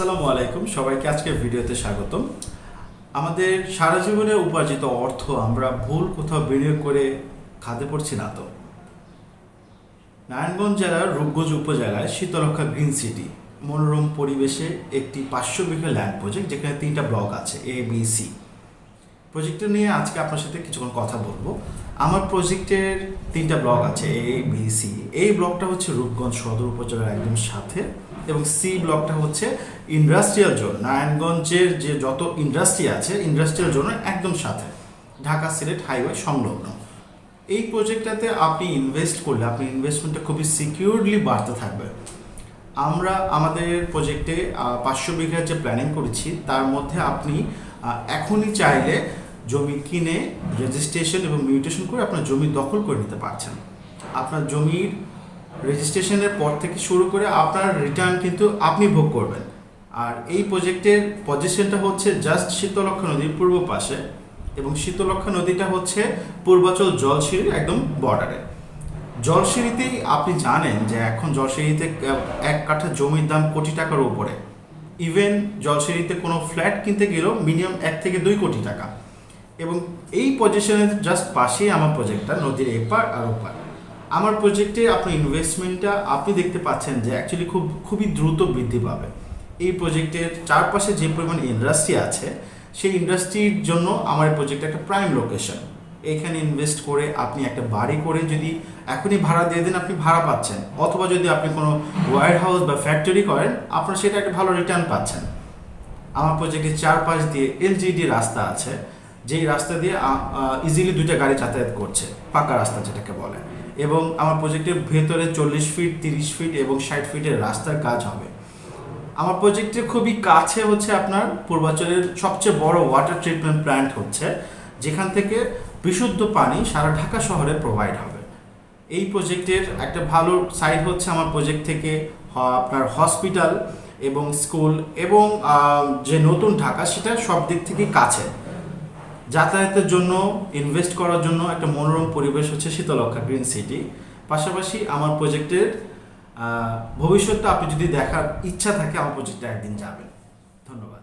আসসালামু আলাইকুম। সবাইকে আজকের ভিডিওতে স্বাগতম। আমাদের সারা জীবনে উপার্জিত অর্থ আমরা ভুল কোথাও বিনিয়োগ করে খাতে পড়ছি না তো। নারায়ণগঞ্জ জেলার রূপগঞ্জ উপজেলায় শীতলক্ষা গ্রিন সিটি মনোরম পরিবেশে একটি পাঁচশো বিঘা ল্যান্ড প্রজেক্ট যেখানে তিনটা ব্লক আছে এ বি সি প্রজেক্টটা নিয়ে আজকে আপনার সাথে কিছুক্ষণ কথা বলব। আমার প্রজেক্টের তিনটা ব্লক আছে এ বি সি এই ব্লকটা হচ্ছে রূপগঞ্জ সদর উপজেলার একদম সাথে এবং সি ব্লকটা হচ্ছে ইন্ডাস্ট্রিয়াল জোন নারায়ণগঞ্জের যে যত ইন্ডাস্ট্রি আছে ইন্ডাস্ট্রিয়াল জোনের একদম সাথে। ঢাকা সিলেট হাইওয়ে সংলগ্ন। এই প্রজেক্টটাতে আপনি ইনভেস্ট করলে আপনি ইনভেস্টমেন্টটা খুবই সিকিউরলি বাড়তে থাকবে। আমরা আমাদের প্রজেক্টে পাঁচশো বিঘার যে প্ল্যানিং করেছি, তার মধ্যে আপনি এখনই চাইলে জমি কিনে রেজিস্ট্রেশন এবং মিউটেশন করে আপনার জমি দখল করে নিতে পারছেন। আপনার জমির রেজিস্ট্রেশনের পর থেকে শুরু করে আপনার রিটার্ন কিন্তু আপনি ভোগ করবেন। আর এই প্রজেক্টের পজিশনটা হচ্ছে জাস্ট শীতলক্ষা নদীর পূর্ব পাশে এবং শীতলক্ষা নদীটা হচ্ছে পূর্বাচল জলসিঁড়ির একদম বর্ডারে জলসিঁড়িতেই আপনি জানেন যে এখন জলসিঁড়িতে এক কাঠা জমির দাম কোটি টাকার উপরে। ইভেন জলসিঁড়িতে কোনো ফ্ল্যাট কিনতে গেলেও মিনিমাম এক থেকে দুই কোটি টাকা। এবং এই পজিশনের জাস্ট পাশেই আমার প্রজেক্টটা নদীর এপার আর ওপার আমার প্রজেক্টে আপনার ইনভেস্টমেন্টটা আপনি দেখতে পাচ্ছেন যে অ্যাকচুয়ালি খুব, খুবই দ্রুত বৃদ্ধি পাবে। এই প্রজেক্টের চারপাশে যে পরিমাণ ইন্ডাস্ট্রি আছে, সেই ইন্ডাস্ট্রির জন্য আমার এই প্রজেক্ট একটা প্রাইম লোকেশন এখানে ইনভেস্ট করে আপনি একটা বাড়ি করে যদি এখনই ভাড়া দিয়ে দেন, আপনি ভাড়া পাচ্ছেন। অথবা যদি আপনি কোনো ওয়ার হাউস বা ফ্যাক্টরি করেন, আপনার সেটা একটা ভালো রিটার্ন পাচ্ছেন। আমার প্রজেক্টের চারপাশ দিয়ে এলজিডি রাস্তা আছে। যেই রাস্তা দিয়ে ইজিলি দুইটা গাড়ি যাতায়াত করছে, পাকা রাস্তা যেটাকে বলে। এবং আমার প্রজেক্টের ভেতরে চল্লিশ ফিট তিরিশ ফিট এবং ষাট ফিটের রাস্তার কাজ হবে। আমার প্রজেক্টের খুবই কাছে হচ্ছে আপনার পূর্বাঞ্চলের সবচেয়ে বড় ওয়াটার ট্রিটমেন্ট প্ল্যান্ট হচ্ছে, যেখান থেকে বিশুদ্ধ পানি সারা ঢাকা শহরে প্রোভাইড হবে। এই প্রজেক্টের একটা ভালো সাইড হচ্ছে আমার প্রজেক্ট থেকে আপনার হসপিটাল এবং স্কুল এবং যে নতুন ঢাকা, সেটা সব দিক থেকেই কাছে। যাতায়াতের জন্য ইনভেস্ট করার জন্য একটা মনোরম পরিবেশ হচ্ছে শীতলক্ষা গ্রিন সিটি পাশাপাশি আমার প্রজেক্টের ভবিষ্যৎটা আপনি যদি দেখার ইচ্ছা থাকে, আমার প্রজেক্টটা একদিন যাবেন। ধন্যবাদ।